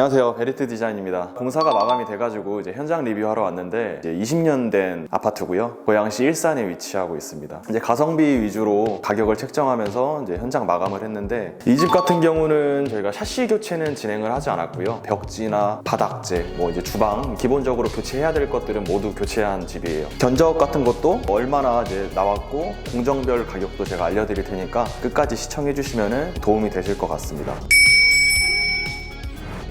안녕하세요. 베리트 디자인입니다. 공사가 마감이 돼가지고 이제 현장 리뷰하러 왔는데 이제 20년 된 아파트고요. 고양시 일산에 위치하고 있습니다. 이제 가성비 위주로 가격을 책정하면서 이제 현장 마감을 했는데 이 집 같은 경우는 저희가 샤시 교체는 진행을 하지 않았고요. 벽지나 바닥재, 뭐 이제 주방 기본적으로 교체해야 될 것들은 모두 교체한 집이에요. 견적 같은 것도 얼마나 이제 나왔고 공정별 가격도 제가 알려드릴 테니까 끝까지 시청해 주시면 도움이 되실 것 같습니다.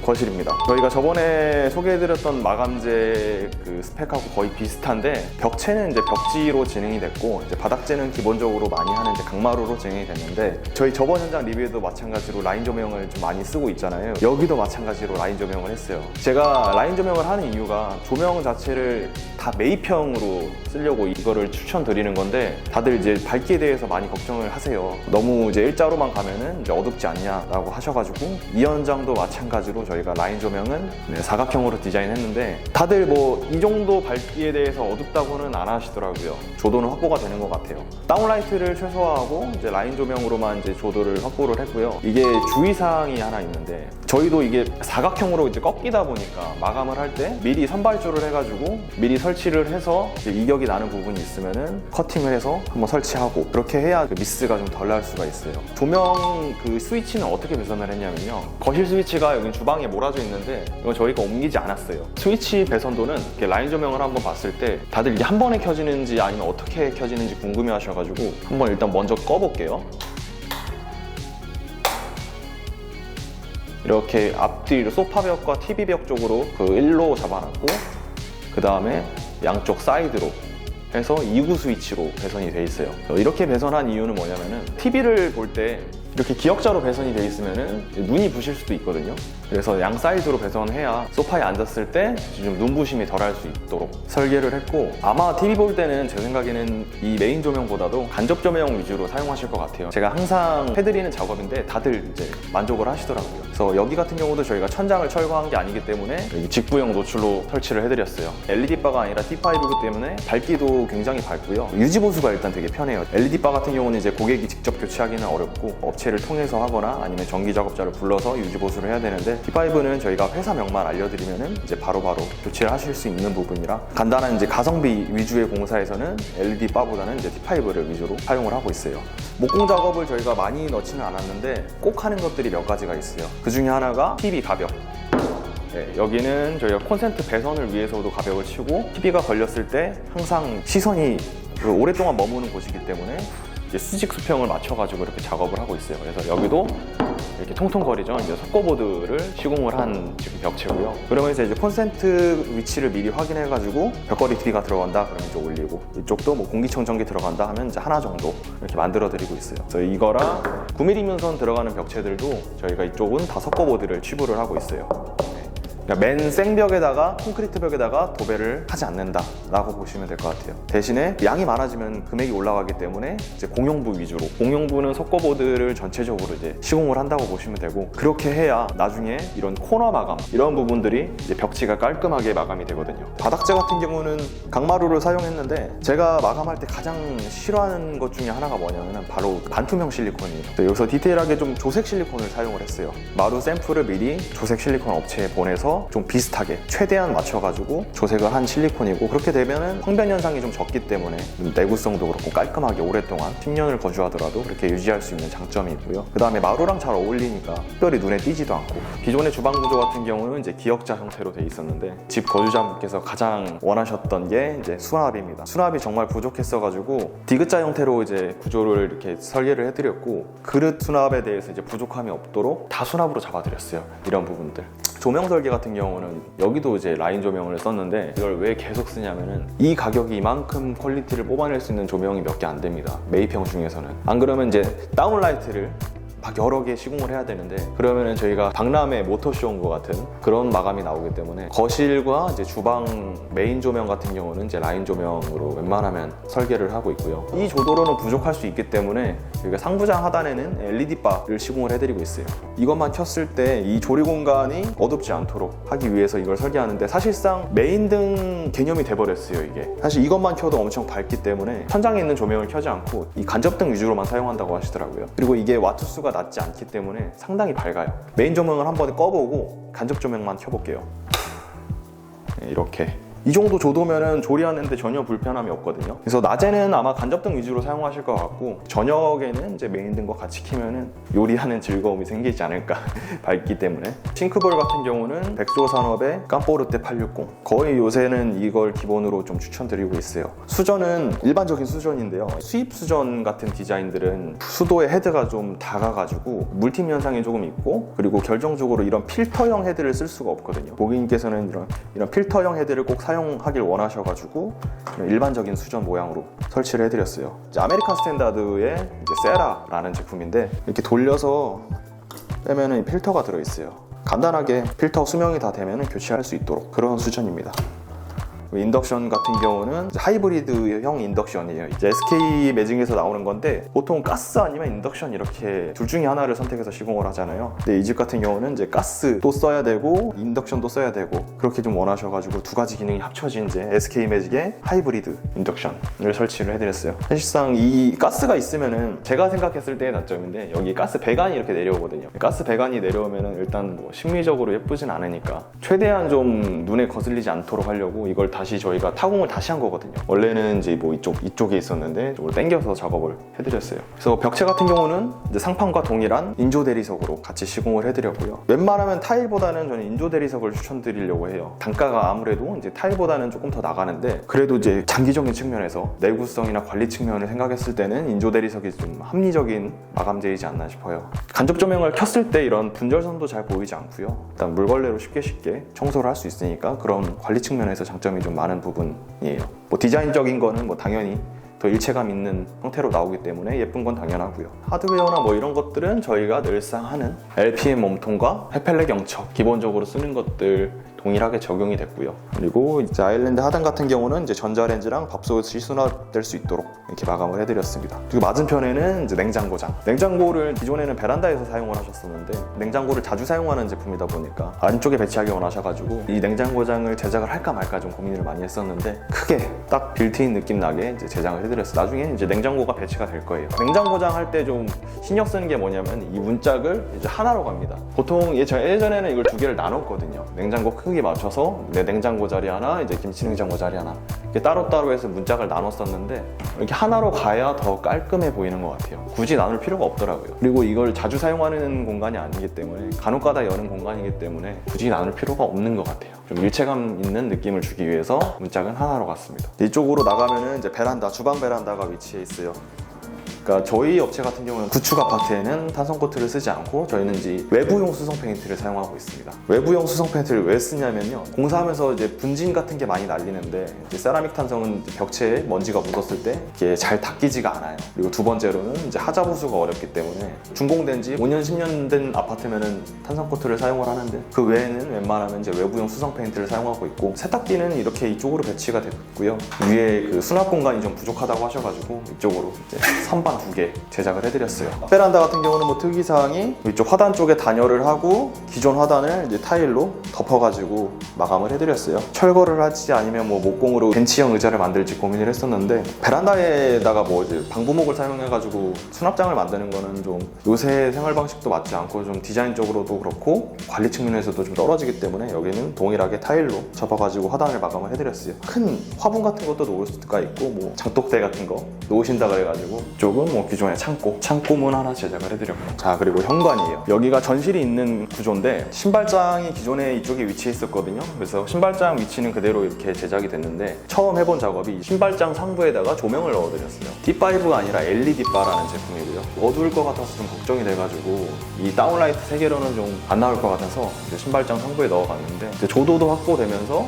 거실입니다. 저희가 저번에 소개해드렸던 마감재 그 스펙하고 거의 비슷한데 벽체는 이제 벽지로 진행이 됐고 이제 바닥재는 기본적으로 많이 하는 이제 강마루로 진행이 됐는데 저희 저번 현장 리뷰에도 마찬가지로 라인 조명을 좀 많이 쓰고 있잖아요. 여기도 마찬가지로 라인 조명을 했어요. 제가 라인 조명을 하는 이유가 조명 자체를 다 매입형으로 쓰려고 이거를 추천드리는 건데 다들 이제 밝기에 대해서 많이 걱정을 하세요. 너무 이제 일자로만 가면은 이제 어둡지 않냐라고 하셔가지고 이 현장도 마찬가지로 저희 가 라인 조명은 네, 사각형으로 디자인했는데 다들 뭐 이 정도 밝기에 대해서 어둡다고는 안 하시더라고요. 조도는 확보가 되는 것 같아요. 다운라이트를 최소화하고 이제 라인 조명으로만 이제 조도를 확보를 했고요. 이게 주의사항이 하나 있는데 저희도 이게 사각형으로 이제 꺾이다 보니까 마감을 할 때 미리 선발주를 해가지고 미리 설치를 해서 이격이 나는 부분이 있으면은 커팅을 해서 한번 설치하고 그렇게 해야 그 미스가 좀 덜 날 수가 있어요. 조명 그 스위치는 어떻게 배선을 했냐면요. 거실 스위치가 여기 주방에 몰아져 있는데 이건 저희가 옮기지 않았어요. 스위치 배선도는 라인 조명을 한번 봤을 때 다들 이게 한 번에 켜지는지 아니면 어떻게 켜지는지 궁금해 하셔가지고 한번 일단 먼저 꺼볼게요. 이렇게 앞뒤로 소파 벽과 TV벽 쪽으로 그 1로 잡아놨고 그 다음에 양쪽 사이드로 해서 2구 스위치로 배선이 돼 있어요. 이렇게 배선한 이유는 뭐냐면은 TV를 볼 때 이렇게 기역자로 배선이 돼 있으면은 눈이 부실 수도 있거든요. 그래서 양 사이드로 배선해야 소파에 앉았을 때 좀 눈부심이 덜할 수 있도록 설계를 했고 아마 TV 볼 때는 제 생각에는 이 메인 조명보다도 간접 조명 위주로 사용하실 것 같아요. 제가 항상 해드리는 작업인데 다들 이제 만족을 하시더라고요. 그래서 여기 같은 경우도 저희가 천장을 철거한 게 아니기 때문에 직구형 노출로 설치를 해드렸어요. LED 바가 아니라 T5이기 때문에 밝기도 굉장히 밝고요. 유지 보수가 일단 되게 편해요. LED 바 같은 경우는 이제 고객이 직접 교체하기는 어렵고 업체 를 통해서 하거나 아니면 전기 작업자를 불러서 유지 보수를 해야 되는데 T5는 저희가 회사 명만 알려드리면은 이제 바로 바로 교체를 하실 수 있는 부분이라 간단한 이제 가성비 위주의 공사에서는 LED 바보다는 이제 T5를 위주로 사용을 하고 있어요. 목공 작업을 저희가 많이 넣지는 않았는데 꼭 하는 것들이 몇 가지가 있어요. 그 중에 하나가 TV 가벽. 네, 여기는 저희가 콘센트 배선을 위해서도 가벽을 치고 TV가 걸렸을 때 항상 시선이 그 오랫동안 머무는 곳이기 때문에 수직 수평을 맞춰가지고 이렇게 작업을 하고 있어요. 그래서 여기도 이렇게 통통거리죠. 이제 석고보드를 시공을 한 지금 벽체고요. 그러면서 이제 콘센트 위치를 미리 확인해가지고 벽걸이 TV가 들어간다 그러면 이제 올리고 이쪽도 뭐 공기청정기 들어간다 하면 이제 하나 정도 이렇게 만들어드리고 있어요. 그래서 이거랑 9mm 문선 들어가는 벽체들도 저희가 이쪽은 다 석고보드를 취부를 하고 있어요. 그러니까 맨 생벽에다가 콘크리트 벽에다가 도배를 하지 않는다라고 보시면 될 것 같아요. 대신에 양이 많아지면 금액이 올라가기 때문에 이제 공용부 위주로 공용부는 석고보드를 전체적으로 이제 시공을 한다고 보시면 되고 그렇게 해야 나중에 이런 코너 마감 이런 부분들이 이제 벽지가 깔끔하게 마감이 되거든요. 바닥재 같은 경우는 강마루를 사용했는데 제가 마감할 때 가장 싫어하는 것 중에 하나가 뭐냐면 바로 반투명 실리콘이에요. 여기서 디테일하게 좀 조색 실리콘을 사용을 했어요. 마루 샘플을 미리 조색 실리콘 업체에 보내서 좀 비슷하게 최대한 맞춰가지고 조색을 한 실리콘이고 그렇게 되면은 황변 현상이 좀 적기 때문에 내구성도 그렇고 깔끔하게 오랫동안 10년을 거주하더라도 그렇게 유지할 수 있는 장점이 있고요. 그 다음에 마루랑 잘 어울리니까 특별히 눈에 띄지도 않고 기존의 주방 구조 같은 경우는 이제 기역자 형태로 돼 있었는데 집 거주자분께서 가장 원하셨던 게 이제 수납입니다. 수납이 정말 부족했어가지고 디귿자 형태로 이제 구조를 이렇게 설계를 해드렸고 그릇 수납에 대해서 이제 부족함이 없도록 다 수납으로 잡아드렸어요. 이런 부분들. 조명 설계 같은 경우는 여기도 이제 라인 조명을 썼는데 이걸 왜 계속 쓰냐면은 이 가격이 이만큼 퀄리티를 뽑아낼 수 있는 조명이 몇 개 안 됩니다. 매입형 중에서는. 안 그러면 이제 다운라이트를 막 여러 개 시공을 해야 되는데 그러면은 저희가 박람회 모터쇼 온것 같은 그런 마감이 나오기 때문에 거실과 이제 주방 메인 조명 같은 경우는 이제 라인 조명으로 웬만하면 설계를 하고 있고요. 이 조도로는 부족할 수 있기 때문에 저희가 상부장 하단에는 LED 바를 시공을 해드리고 있어요. 이것만 켰을 때 이 조리 공간이 어둡지 않도록 하기 위해서 이걸 설계하는데 사실상 메인 등 개념이 돼버렸어요 이게. 사실 이것만 켜도 엄청 밝기 때문에 천장에 있는 조명을 켜지 않고 이 간접등 위주로만 사용한다고 하시더라고요. 그리고 이게 와트 수가 브라이트가 낮지 않기 때문에 상당히 밝아요. 메인 조명을 한번 꺼보고 간접 조명만 켜볼게요. 네, 이렇게 이 정도 조도면은 조리하는데 전혀 불편함이 없거든요. 그래서 낮에는 아마 간접등 위주로 사용하실 것 같고 저녁에는 이제 메인 등과 같이 키면은 요리하는 즐거움이 생기지 않을까 밝기 때문에 싱크볼 같은 경우는 백조 산업의 깜포르테 860 거의 요새는 이걸 기본으로 좀 추천드리고 있어요. 수전은 일반적인 수전인데요. 수입 수전 같은 디자인들은 수도의 헤드가 좀 작아가지고 물팀 현상이 조금 있고 그리고 결정적으로 이런 필터형 헤드를 쓸 수가 없거든요. 고객님께서는 이런 이런 필터형 헤드를 꼭 사용 하길 원하셔가지고 일반적인 수전 모양으로 설치를 해드렸어요. 아메리칸 스탠다드의 이제 세라라는 제품인데 이렇게 돌려서 빼면은 필터가 들어있어요. 간단하게 필터 수명이 다 되면 교체할 수 있도록 그런 수전입니다. 인덕션 같은 경우는 하이브리드형 인덕션이에요. 이제 SK 매직에서 나오는 건데 보통 가스 아니면 인덕션 이렇게 둘 중에 하나를 선택해서 시공을 하잖아요. 근데 이 집 같은 경우는 이제 가스도 써야 되고 인덕션도 써야 되고 그렇게 좀 원하셔가지고 두 가지 기능이 합쳐진 이제 SK 매직의 하이브리드 인덕션을 설치를 해드렸어요. 사실상 이 가스가 있으면은 제가 생각했을 때의 단점인데 여기 가스 배관이 이렇게 내려오거든요. 가스 배관이 내려오면은 일단 뭐 심리적으로 예쁘진 않으니까 최대한 좀 눈에 거슬리지 않도록 하려고 이걸 다시 저희가 타공을 다시 한 거거든요. 원래는 이제 뭐 이쪽 이쪽에 있었는데 이걸 당겨서 작업을 해드렸어요. 그래서 벽체 같은 경우는 이제 상판과 동일한 인조 대리석으로 같이 시공을 해드렸고요. 웬만하면 타일보다는 저는 인조 대리석을 추천드리려고 해요. 단가가 아무래도 이제 타일보다는 조금 더 나가는데 그래도 이제 장기적인 측면에서 내구성이나 관리 측면을 생각했을 때는 인조 대리석이 좀 합리적인 마감재이지 않나 싶어요. 간접 조명을 켰을 때 이런 분절선도 잘 보이지 않고요. 일단 물걸레로 쉽게 쉽게 청소를 할 수 있으니까 그런 관리 측면에서 장점이 좀 많은 부분이에요. 뭐 디자인적인 거는 뭐 당연히 더 일체감 있는 형태로 나오기 때문에 예쁜 건 당연하고요. 하드웨어나 뭐 이런 것들은 저희가 늘상 하는 LPM 몸통과 헤펠레 경첩 기본적으로 쓰는 것들 동일하게 적용이 됐고요. 그리고 이제 아일랜드 하단 같은 경우는 이제 전자레인지랑 밥솥이 수납될 수 있도록 이렇게 마감을 해드렸습니다. 그리고 맞은편에는 이제 냉장고장. 냉장고를 기존에는 베란다에서 사용을 하셨었는데 냉장고를 자주 사용하는 제품이다 보니까 안쪽에 배치하기 원하셔가지고 이 냉장고장을 제작을 할까 말까 좀 고민을 많이 했었는데 크게 딱 빌트인 느낌 나게 이제 제작을 해드렸어요. 나중에 이제 냉장고가 배치가 될 거예요. 냉장고장 할 때 좀 신경 쓰는 게 뭐냐면 이 문짝을 이제 하나로 갑니다. 보통 예- 저 예전에는 이걸 두 개를 나눴거든요. 냉장고 크기 맞춰서 내 냉장고 자리 하나, 이제 김치 냉장고 자리 하나 이렇게 따로따로 해서 문짝을 나눴었는데 이렇게 하나로 가야 더 깔끔해 보이는 것 같아요. 굳이 나눌 필요가 없더라고요. 그리고 이걸 자주 사용하는 공간이 아니기 때문에 간혹가다 여는 공간이기 때문에 굳이 나눌 필요가 없는 것 같아요. 좀 일체감 있는 느낌을 주기 위해서 문짝은 하나로 갔습니다. 이쪽으로 나가면은 이제 베란다, 주방 베란다가 위치해 있어요. 그러니까 저희 업체 같은 경우는 구축 아파트에는 탄성 코트를 쓰지 않고 저희는 이제 외부용 수성 페인트를 사용하고 있습니다. 외부용 수성 페인트를 왜 쓰냐면요. 공사하면서 이제 분진 같은 게 많이 날리는데 세라믹 탄성은 벽체에 먼지가 묻었을 때 이게 잘 닦이지가 않아요. 그리고 두 번째로는 이제 하자 보수가 어렵기 때문에 준공된 지 5년 10년 된 아파트면은 탄성 코트를 사용을 하는데 그 외에는 웬만하면 이제 외부용 수성 페인트를 사용하고 있고 세탁기는 이렇게 이쪽으로 배치가 됐고요. 위에 그 수납 공간이 좀 부족하다고 하셔가지고 이쪽으로 이제 선반 두 개 제작을 해드렸어요. 베란다 같은 경우는 뭐 특이사항이 이쪽 화단 쪽에 단열을 하고 기존 화단을 이제 타일로 덮어가지고 마감을 해드렸어요. 철거를 하지 아니면 뭐 목공으로 벤치형 의자를 만들지 고민을 했었는데 베란다에다가 뭐 이제 방부목을 사용해가지고 수납장을 만드는 거는 좀 요새 생활 방식도 맞지 않고 좀 디자인적으로도 그렇고 관리 측면에서도 좀 떨어지기 때문에 여기는 동일하게 타일로 접어가지고 화단을 마감을 해드렸어요. 큰 화분 같은 것도 놓을 수가 있고 뭐 장독대 같은 거 놓으신다 그래가지고 조금 뭐 기존의 창고 창고문 하나 제작을 해드렸고 자 그리고 현관이에요. 여기가 전실이 있는 구조인데 신발장이 기존에 이쪽에 위치해 있었거든요. 그래서 신발장 위치는 그대로 이렇게 제작이 됐는데 처음 해본 작업이 신발장 상부에다가 조명을 넣어드렸어요. D5가 아니라 LED 바라는 제품이고요. 어두울 것 같아서 좀 걱정이 돼가지고 이 다운라이트 세 개로는 좀 안 나올 것 같아서 신발장 상부에 넣어봤는데 조도도 확보되면서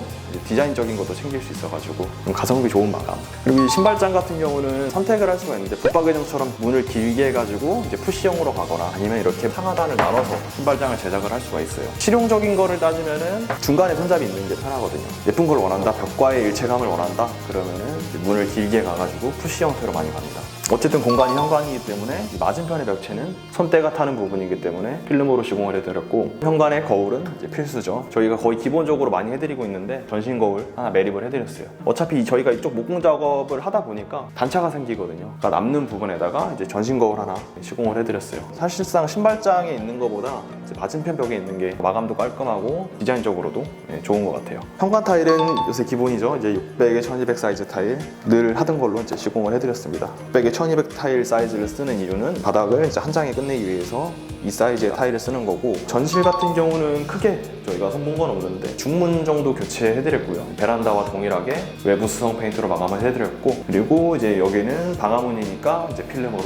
디자인적인 것도 챙길 수 있어가지고 좀 가성비 좋은 마감. 그리고 이 신발장 같은 경우는 선택을 할 수가 있는데 붙박이장 처럼 문을 길게 해가지고 이제 푸시형으로 가거나 아니면 이렇게 상하단을 나눠서 신발장을 제작을 할 수가 있어요. 실용적인 거를 따지면은 중간에 손잡이 있는 게 편하거든요. 예쁜 걸 원한다, 벽과의 일체감을 원한다 그러면은 문을 길게 가가지고 푸시 형태로 많이 갑니다. 어쨌든 공간이 현관이기 때문에 이 맞은편의 벽체는 손때가 타는 부분이기 때문에 필름으로 시공을 해드렸고 현관의 거울은 이제 필수죠. 저희가 거의 기본적으로 많이 해드리고 있는데 전신 거울 하나 매립을 해드렸어요. 어차피 저희가 이쪽 목공 작업을 하다 보니까 단차가 생기거든요. 그러니까 남는 부분에다가 이제 전신 거울 하나 시공을 해드렸어요. 사실상 신발장에 있는 것보다 맞은편 벽에 있는 게 마감도 깔끔하고 디자인적으로도 예, 좋은 것 같아요. 현관 타일은 요새 기본이죠. 이제 600에 1200 사이즈 타일 늘 하던 걸로 이제 시공을 해드렸습니다. 600에 1200 타일 사이즈를 쓰는 이유는 바닥을 이제 한 장에 끝내기 위해서 이 사이즈의 타일을 쓰는 거고 전실 같은 경우는 크게 저희가 손본 건 없는데 중문 정도 교체해드렸고요. 베란다와 동일하게 외부 수성 페인트로 마감을 해드렸고 그리고 이제 여기는 방화문이니까 이제 필름으로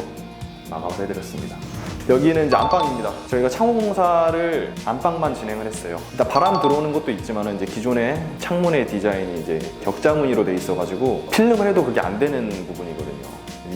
마감을 해드렸습니다. 여기는 이제 안방입니다. 저희가 창호 공사를 안방만 진행을 했어요. 일단 바람 들어오는 것도 있지만 이제 기존의 창문의 디자인이 이제 격자 무늬로 돼 있어가지고 필름을 해도 그게 안 되는 부분이거든요.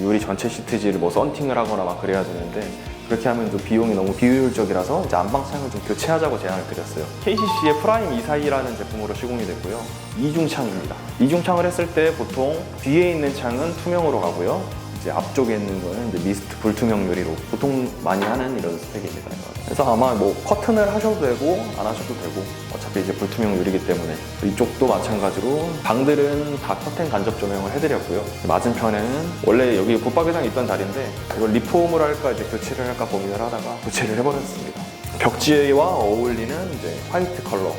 유리 전체 시트지를 뭐 썬팅을 하거나 막 그래야 되는데 그렇게 하면 좀 비용이 너무 비효율적이라서 이제 안방창을 좀 교체하자고 제안을 드렸어요. KCC의 프라임 24이라는 제품으로 시공이 됐고요. 이중창입니다. 이중창을 했을 때 보통 뒤에 있는 창은 투명으로 가고요. 이제 앞쪽에 있는 거는 이제 미스트 불투명 유리로 보통 많이 하는 이런 스펙입니다. 그래서 아마 뭐 커튼을 하셔도 되고 안 하셔도 되고 어차피 이제 불투명 유리기 때문에 이쪽도 마찬가지로 방들은 다 커튼 간접 조명을 해드렸고요. 맞은편에는 원래 여기 붙박이장 있던 자리인데 이걸 리폼을 할까 이제 교체를 할까 고민을 하다가 교체를 해버렸습니다. 벽지와 어울리는 이제 화이트 컬러.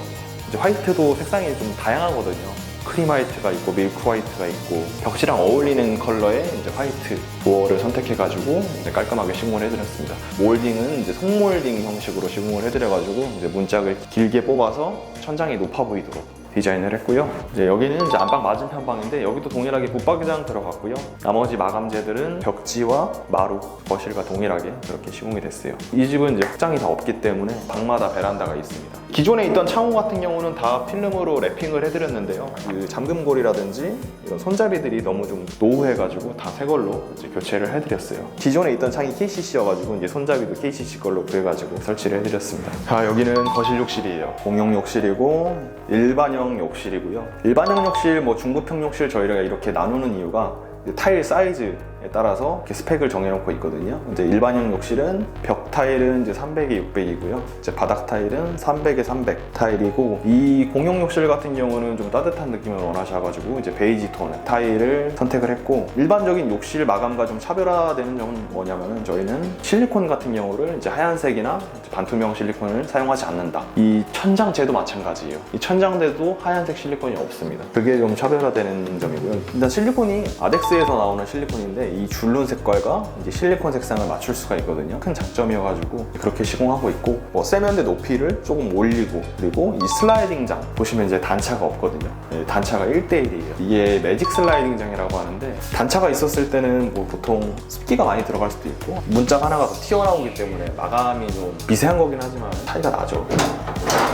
이제 화이트도 색상이 좀 다양하거든요. 크림 화이트가 있고 밀크 화이트가 있고 벽지랑 어울리는 컬러의 이제 화이트 도어를 선택해가지고 이제 깔끔하게 시공을 해드렸습니다. 몰딩은 이제 송몰딩 형식으로 시공을 해드려가지고 이제 문짝을 길게 뽑아서 천장이 높아 보이도록 디자인을 했고요. 이제 여기는 이제 안방 맞은편 방인데 여기도 동일하게 붙박이장 들어갔고요. 나머지 마감재들은 벽지와 마루, 거실과 동일하게 그렇게 시공이 됐어요. 이 집은 이제 확장이 다 없기 때문에 방마다 베란다가 있습니다. 기존에 있던 창호 같은 경우는 다 필름으로 랩핑을 해드렸는데요. 그 잠금고리라든지 이런 손잡이들이 너무 좀 노후해가지고 다 새 걸로 이제 교체를 해드렸어요. 기존에 있던 창이 KCC여가지고 이제 손잡이도 KCC 걸로 구해가지고 설치를 해드렸습니다. 자 여기는 거실 욕실이에요. 공용 욕실이고 일반형 욕실이고요. 일반형 욕실, 뭐 중급형 욕실 저희가 이렇게 나누는 이유가 타일 사이즈에 따라서 스펙을 정해놓고 있거든요. 이제 일반형 욕실은 벽 타일은 이제 300에 600이고요. 이제 바닥 타일은 300에 300 타일이고 이 공용 욕실 같은 경우는 좀 따뜻한 느낌을 원하셔가지고 이제 베이지 톤 타일을 선택을 했고 일반적인 욕실 마감과 좀 차별화되는 점은 뭐냐면은 저희는 실리콘 같은 경우를 이제 하얀색이나 이제 반투명 실리콘을 사용하지 않는다. 이 천장재도 마찬가지예요. 이 천장재도 하얀색 실리콘이 없습니다. 그게 좀 차별화되는 점이고요. 일단 실리콘이 아덱스에서 나오는 실리콘인데 이 줄눈 색깔과 이제 실리콘 색상을 맞출 수가 있거든요. 큰 장점이어가지고 그렇게 시공하고 있고 뭐 세면대 높이를 조금 올리고 그리고 이 슬라이딩 장 보시면 이제 단차가 없거든요. 네, 단차가 1대1이에요. 이게 매직 슬라이딩 장이라고 하는데 단차가 있었을 때는 뭐 보통 습기가 많이 들어갈 수도 있고 문짝 하나가 더 튀어나오기 때문에 마감이 좀 미세한 거긴 하지만 차이가 나죠.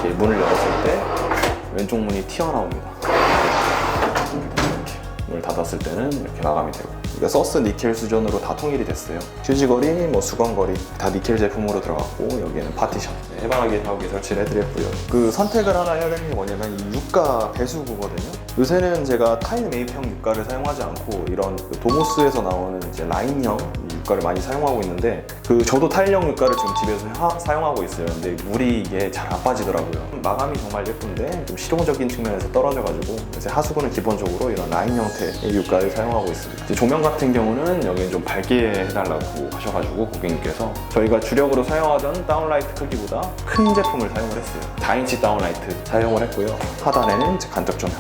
이렇게 문을 열었을 때 왼쪽 문이 튀어나옵니다. 문을 닫았을 때는 이렇게 마감이 되고 이게 서스 니켈 수전으로 다 통일이 됐어요. 휴지거리, 뭐 수건거리 다 니켈 제품으로 들어갔고 여기에는 파티션. 네, 해바라기 타오기 설치를 해드렸고요. 그 선택을 하나 해야 되는 게 뭐냐면 이 유가 배수구거든요. 요새는 제가 타일 매입형 유가를 사용하지 않고 이런 그 도모스에서 나오는 이제 라인형 유가를 많이 사용하고 있는데 그 저도 타일형 유가를 지금 집에서 하- 사용하고 있어요. 근데 물이 이게 잘 안 빠지더라고요. 마감이 정말 예쁜데 좀 실용적인 측면에서 떨어져가지고 그래서 하수구는 기본적으로 이런 라인 형태의 유가를 사용하고 있습니다. 이제 조명 같은 경우는 여기는 좀 밝게 해달라고 하셔가지고 고객님께서 저희가 주력으로 사용하던 다운라이트 크기보다 큰 제품을 사용을 했어요. 4인치 다운라이트 사용을 했고요. 하단에는 이제 간접 조명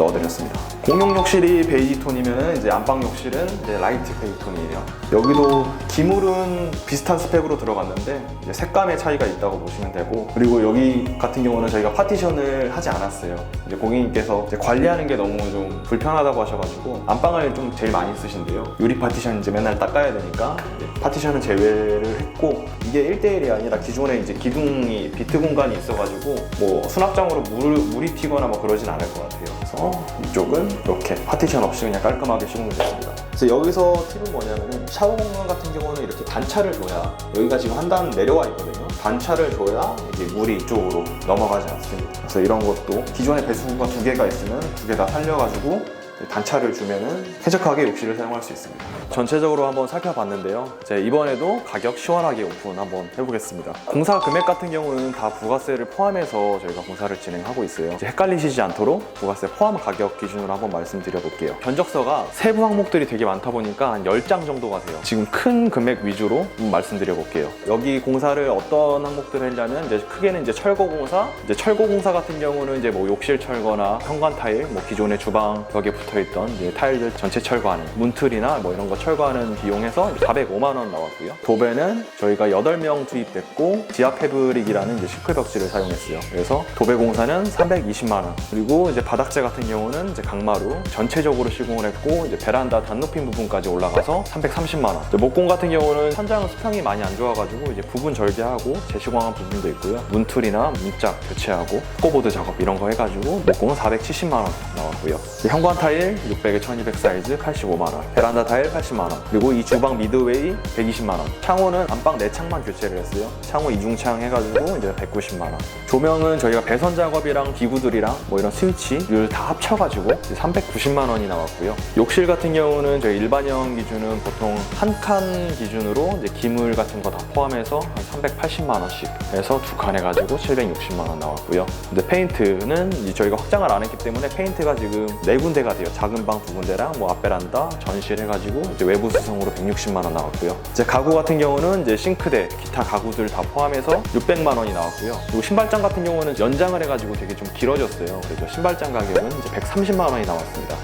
넣어드렸습니다. 공용 욕실이 베이지 톤이면 이제 안방 욕실은 이제 라이트 베이 톤이에요. 여기도 기물은 비슷한 스펙으로 들어갔는데 이제 색감의 차이가 있다고 보시면 되고 그리고 여기 같은 경우는 저희가 파티션을 하지 않았어요. 이제 고객님께서 이제 관리하는 게 너무 좀 불편하다고 하셔가지고 안방을 좀 제일 많이 쓰신대요. 유리 파티션 이제 맨날 닦아야 되니까 파티션은 제외를 했고 이게 1대1이 아니라 기존에 이제 기둥이 비트 공간이 있어가지고 뭐 수납장으로 물, 물이 튀거나 뭐 그러진 않을 것 같아요. 그래서 이쪽은 이렇게 파티션 없이 그냥 깔끔하게 시공이 됐습니다. 그래서 여기서 팁은 뭐냐면은 샤워 공간 같은 경우는 이렇게 단차를 줘야 여기가 지금 한 단 내려와 있거든요. 단차를 줘야 이게 물이 이쪽으로 넘어가지 않습니다. 그래서 이런 것도 기존에 배수구가 두 개가 있으면 두 개 다 살려가지고 단차를 주면은 쾌적하게 욕실을 사용할 수 있습니다. 전체적으로 한번 살펴봤는데요. 이번에도 가격 시원하게 오픈 한번 해보겠습니다. 공사 금액 같은 경우는 다 부가세를 포함해서 저희가 공사를 진행하고 있어요. 헷갈리시지 않도록 부가세 포함 가격 기준으로 한번 말씀드려 볼게요. 견적서가 세부 항목들이 되게 많다 보니까 한 10장 정도 가세요. 지금 큰 금액 위주로 한번 말씀드려 볼게요. 여기 공사를 어떤 항목들을 하려면 이제 크게는 이제 철거 공사, 이제 철거 공사 같은 경우는 이제 뭐 욕실 철거나 현관 타일, 뭐 기존의 주방 벽에 붙어 있던 이제 타일들 전체 철거하는 문틀이나 뭐 이런 거 철거하는 비용에서 405만 원 나왔고요. 도배는 저희가 8명 투입됐고 지하 패브릭이라는 이제 시클 벽지를 사용했어요. 그래서 도배 공사는 320만 원. 그리고 이제 바닥재 같은 경우는 이제 강마루 전체적으로 시공을 했고 이제 베란다 단높이 부분까지 올라가서 330만 원. 목공 같은 경우는 천장은 수평이 많이 안 좋아가지고 이제 부분 절개하고 재시공한 부분도 있고요. 문틀이나 문짝 교체하고 코보드 작업 이런 거 해가지고 목공은 470만 원 나왔고요. 현관 타일 600에 1200 사이즈 85만 원. 베란다 타일 80만 원. 그리고 이 주방 미드웨이 120만 원. 창호는 안방 네 창만 교체를 했어요. 창호 이중창 해가지고 이제 190만 원. 조명은 저희가 배선 작업이랑 기구들이랑 뭐 이런 스위치를 다 합쳐가지고 이제 390만 원이 나왔고요. 욕실 같은 경우는 저희 일반형 기준은 보통 한 칸 기준으로 이제 기물 같은 거 다 포함해서 한 380만 원씩 해서 두 칸 해가지고 760만 원 나왔고요. 근데 페인트는 저희가 확장을 안 했기 때문에 페인트가 지금 네 군데가 돼요. 작은 방 두 군데랑 뭐 앞베란다, 전실 해가지고 이제 외부 수성으로 160만 원 나왔고요. 이제 가구 같은 경우는 이제 싱크대, 기타 가구들 다 포함해서 600만 원이 나왔고요. 그리고 신발장 같은 경우는 연장을 해가지고 되게 좀 길어졌어요. 그래서 신발장 가격은 이제 130만 원이 나왔습니다.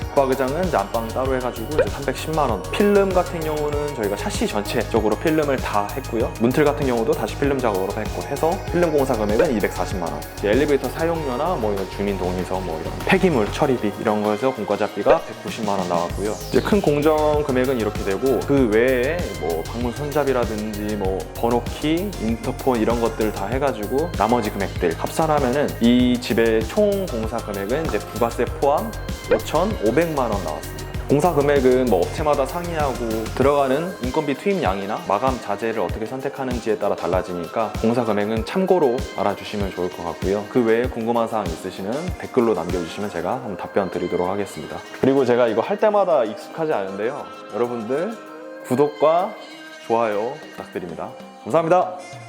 이제 안방 따로 해가지고 이제 310만 원. 필름 같은 경우는 저희가 샤시 전체적으로 필름을 다 했고요. 문틀 같은 경우도 다시 필름 작업으로 했고 해서 필름 공사 금액은 240만 원. 엘리베이터 사용료나 뭐 이런 주민 동의서 뭐 이런 폐기물 처리비 이런 거에서 공과자 비가 190만 원 나왔고요. 이제 큰 공정 금액은 이렇게 되고 그 외에 뭐 방문 손잡이라든지 뭐 번호키, 인터폰 이런 것들 다 해가지고 나머지 금액들 합산하면은 이 집의 총 공사 금액은 이제 부가세 포함 5,500만 원 나왔습니다. 공사 금액은 뭐 업체마다 상이하고 들어가는 인건비 투입량이나 마감 자재를 어떻게 선택하는지에 따라 달라지니까 공사 금액은 참고로 알아주시면 좋을 것 같고요. 그 외에 궁금한 사항 있으시면 댓글로 남겨주시면 제가 한번 답변 드리도록 하겠습니다. 그리고 제가 이거 할 때마다 익숙하지 않은데요. 여러분들 구독과 좋아요 부탁드립니다. 감사합니다.